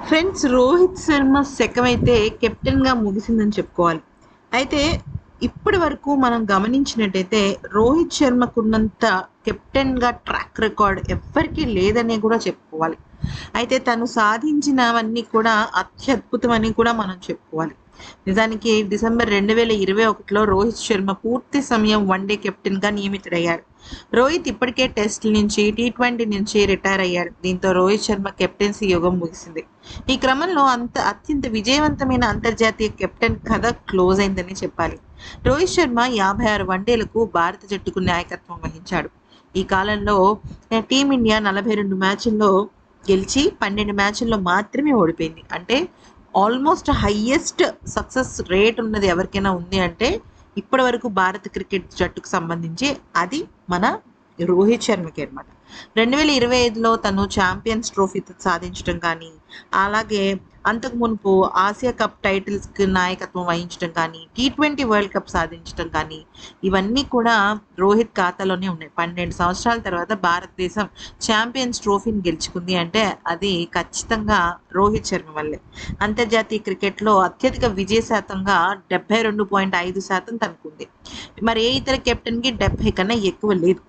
Friends Rohit Sharma శకం అయితే కెప్టెన్గా ముగిసిందని చెప్పుకోవాలి. అయితే ఇప్పటి వరకు మనం గమనించినట్టయితే రోహిత్ శర్మకున్నంత కెప్టెన్గా ట్రాక్ రికార్డ్ ఎవ్వరికీ లేదనే కూడా చెప్పుకోవాలి. అయితే తను సాధించినవన్నీ కూడా అత్యద్భుతమని కూడా మనం చెప్పుకోవాలి. నిజానికి డిసెంబర్ రెండు వేల ఇరవై ఒకటిలో రోహిత్ శర్మ పూర్తి సమయం వన్డే కెప్టెన్గా నియమితుడయ్యాడు. రోహిత్ ఇప్పటికే టెస్ట్ నుంచి టీ ట్వంటీ నుంచి రిటైర్ అయ్యాడు. దీంతో రోహిత్ శర్మ కెప్టెన్సీ యుగం ముగిసింది. ఈ క్రమంలో అంత అత్యంత విజయవంతమైన అంతర్జాతీయ కెప్టెన్ కథ క్లోజ్ అయిందని చెప్పాలి. రోహిత్ శర్మ యాభై ఆరు వన్డేలకు భారత జట్టుకు నాయకత్వం వహించాడు. ఈ కాలంలో టీమిండియా నలభై రెండు మ్యాచ్ల్లో గెలిచి పన్నెండు మ్యాచ్ల్లో మాత్రమే ఓడిపోయింది. అంటే ఆల్మోస్ట్ హయ్యెస్ట్ సక్సెస్ రేట్ ఉన్నది ఎవరికైనా ఉంది అంటే ఇప్పటి వరకు భారత క్రికెట్ జట్టుకు సంబంధించి అది మన రోహిత్ శర్మకి అనమాట రెండు వేల ఇరవై ఐదులో తను ఛాంపియన్స్ ట్రోఫీ సాధించడం కానీ అలాగే అంతకు మునుపు ఆసియా కప్ టైటిల్స్కి నాయకత్వం వహించడం కానీ టీ ట్వంటీ వరల్డ్ కప్ సాధించడం కానీ ఇవన్నీ కూడా రోహిత్ ఖాతాలోనే ఉన్నాయి. పన్నెండు సంవత్సరాల తర్వాత భారతదేశం ఛాంపియన్స్ ట్రోఫీని గెలుచుకుంది అంటే అది ఖచ్చితంగా రోహిత్ శర్మ వల్లే. అంతర్జాతీయ క్రికెట్లో అత్యధిక విజయ శాతంగా డెబ్బై రెండు పాయింట్ ఐదు శాతం తనుకుంది. మరి ఏ ఇతర కెప్టెన్కి డెబ్బై కన్నా ఎక్కువ లేదు.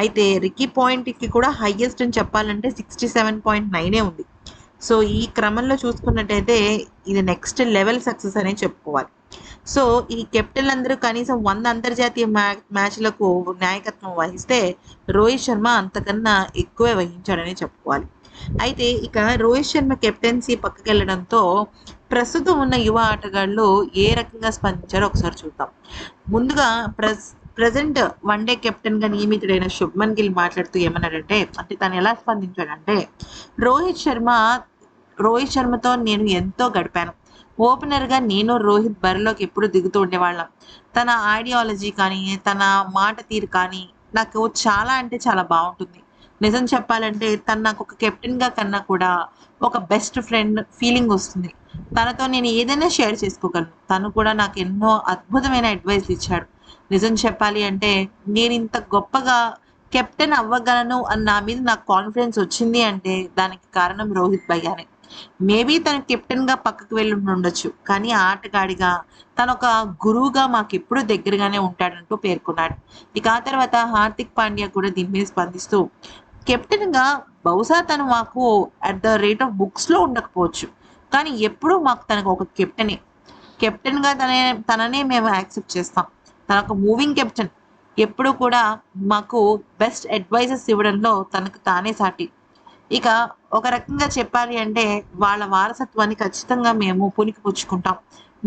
అయితే రికీ పాయింట్కి కూడా హయ్యెస్ట్ అని చెప్పాలంటే సిక్స్టీ సెవెన్ పాయింట్ నైనే ఉంది. సో ఈ క్రమంలో చూసుకున్నట్టయితే ఇది నెక్స్ట్ లెవెల్ సక్సెస్ అని చెప్పుకోవాలి. సో ఈ కెప్టెన్ అందరూ కనీసం వంద అంతర్జాతీయ మ్యా మ్యాచ్లకు నాయకత్వం వహిస్తే రోహిత్ శర్మ అంతకన్నా ఎక్కువే వహించాడని చెప్పుకోవాలి. అయితే ఇక రోహిత్ శర్మ కెప్టెన్సీ పక్కకి వెళ్ళడంతో ప్రస్తుతం ఉన్న యువ ఆటగాళ్ళు ఏ రకంగా స్పందించారో ఒకసారి చూద్దాం. ముందుగా ప్రస్ ప్రజెంట్ కెప్టెన్ కెప్టెన్గా నియమితుడైన శుభ్మన్ గిల్ మాట్లాడుతూ ఏమన్నాడంటే అంటే తను ఎలా స్పందించాడంటే రోహిత్ శర్మ రోహిత్ శర్మతో నేను ఎంతో గడిపాను. ఓపెనర్గా నేను రోహిత్ బరిలోకి ఎప్పుడు దిగుతూ ఉండేవాళ్ళం. తన ఐడియాలజీ కానీ తన మాట తీరు కానీ నాకు చాలా అంటే చాలా బాగుంటుంది. నిజం చెప్పాలంటే తను నాకు ఒక కెప్టెన్గా కన్నా కూడా ఒక బెస్ట్ ఫ్రెండ్ ఫీలింగ్ వస్తుంది. తనతో నేను ఏదైనా షేర్ చేసుకోగలను. తను కూడా నాకు ఎన్నో అద్భుతమైన అడ్వైస్ ఇచ్చాడు. నిజం చెప్పాలి అంటే నేను ఇంత గొప్పగా కెప్టెన్ అవ్వగలను అని నా మీద నాకు కాన్ఫిడెన్స్ వచ్చింది అంటే దానికి కారణం రోహిత్ భయ్యానే. మేబీ తను కెప్టెన్గా పక్కకు వెళ్ళి ఉండొచ్చు కానీ ఆటగాడిగా తను ఒక గురువుగా మాకు ఎప్పుడు దగ్గరగానే ఉంటాడంటూ పేర్కొన్నాడు. ఇక ఆ తర్వాత హార్దిక్ పాండ్యా కూడా దీని మీద స్పందిస్తూ కెప్టెన్గా బహుశా తను మాకు అట్ ద రేట్ ఆఫ్ బుక్స్లో ఉండకపోవచ్చు కానీ ఎప్పుడూ మాకు తనకు ఒక కెప్టెనే. కెప్టెన్గా తనే తననే మేము యాక్సెప్ట్ చేస్తాం. తనకు మూవింగ్ కెప్టెన్ ఎప్పుడు కూడా మాకు బెస్ట్ అడ్వైజెస్ ఇవ్వడంలో తనకు తానే సాటి. ఇక ఒక రకంగా చెప్పాలి అంటే వాళ్ళ వారసత్వాన్ని ఖచ్చితంగా మేము పునికి పుచ్చుకుంటాం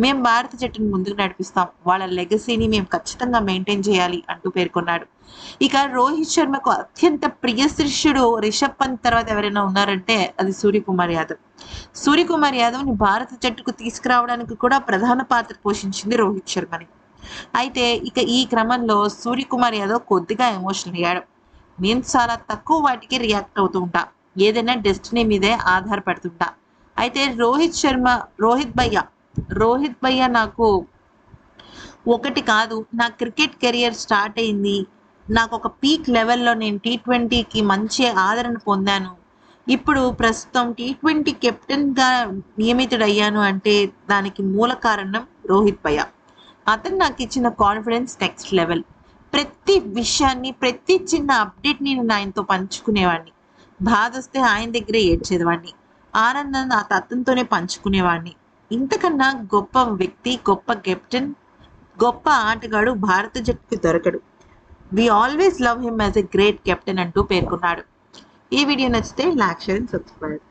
మేము భారత జట్టును ముందుకు నడిపిస్తాం. వాళ్ళ లెగసీని మేము ఖచ్చితంగా మెయింటైన్ చేయాలి అంటూ పేర్కొన్నాడు. ఇక రోహిత్ శర్మకు అత్యంత ప్రియ శిష్యుడు రిషబ్ పంత్ తర్వాత ఎవరైనా ఉన్నారంటే అది సూర్యకుమార్ యాదవ్. సూర్యకుమార్ యాదవ్ని భారత జట్టుకు తీసుకురావడానికి కూడా ప్రధాన పాత్ర పోషించింది రోహిత్ శర్మని. అయితే ఇక ఈ క్రమంలో సూర్యకుమార్ యాదవ్ కొద్దిగా ఎమోషనల్ అయ్యాడు. నేను చాలా తక్కువ వాటికి రియాక్ట్ అవుతూ ఉంటా. ఏదైనా డెస్టినీ మీదే ఆధారపడుతుంటా. అయితే రోహిత్ శర్మ రోహిత్ భయ్య రోహిత్ భయ్య నాకు ఒకటి కాదు. నా క్రికెట్ కెరియర్ స్టార్ట్ అయింది. నాకు ఒక పీక్ లెవెల్లో నేను టీ ట్వంటీకి మంచి ఆదరణ పొందాను. ఇప్పుడు ప్రస్తుతం టీ ట్వంటీ కెప్టెన్గా నియమితుడయ్యాను అంటే దానికి మూల కారణం రోహిత్ భయ్య. అతను నాకు ఇచ్చిన కాన్ఫిడెన్స్ నెక్స్ట్ లెవెల్ ప్రతి విషయాన్ని ప్రతి చిన్న అప్డేట్ని నేను ఆయనతో పంచుకునేవాడిని. బాధ వస్తే ఆయన దగ్గరే ఏడ్చేవాడిని. ఆనందం నా తత్వంతోనే పంచుకునేవాడిని. ఇంతకన్నా గొప్ప వ్యక్తి గొప్ప కెప్టెన్ గొప్ప ఆటగాడు భారత జట్టుకు దొరకడు. We always love him as a great captain అంటూ పేర్కొన్నాడు. ఈ వీడియో నచ్చితే లైక్ షేర్ అండ్ సబ్స్క్రైబ్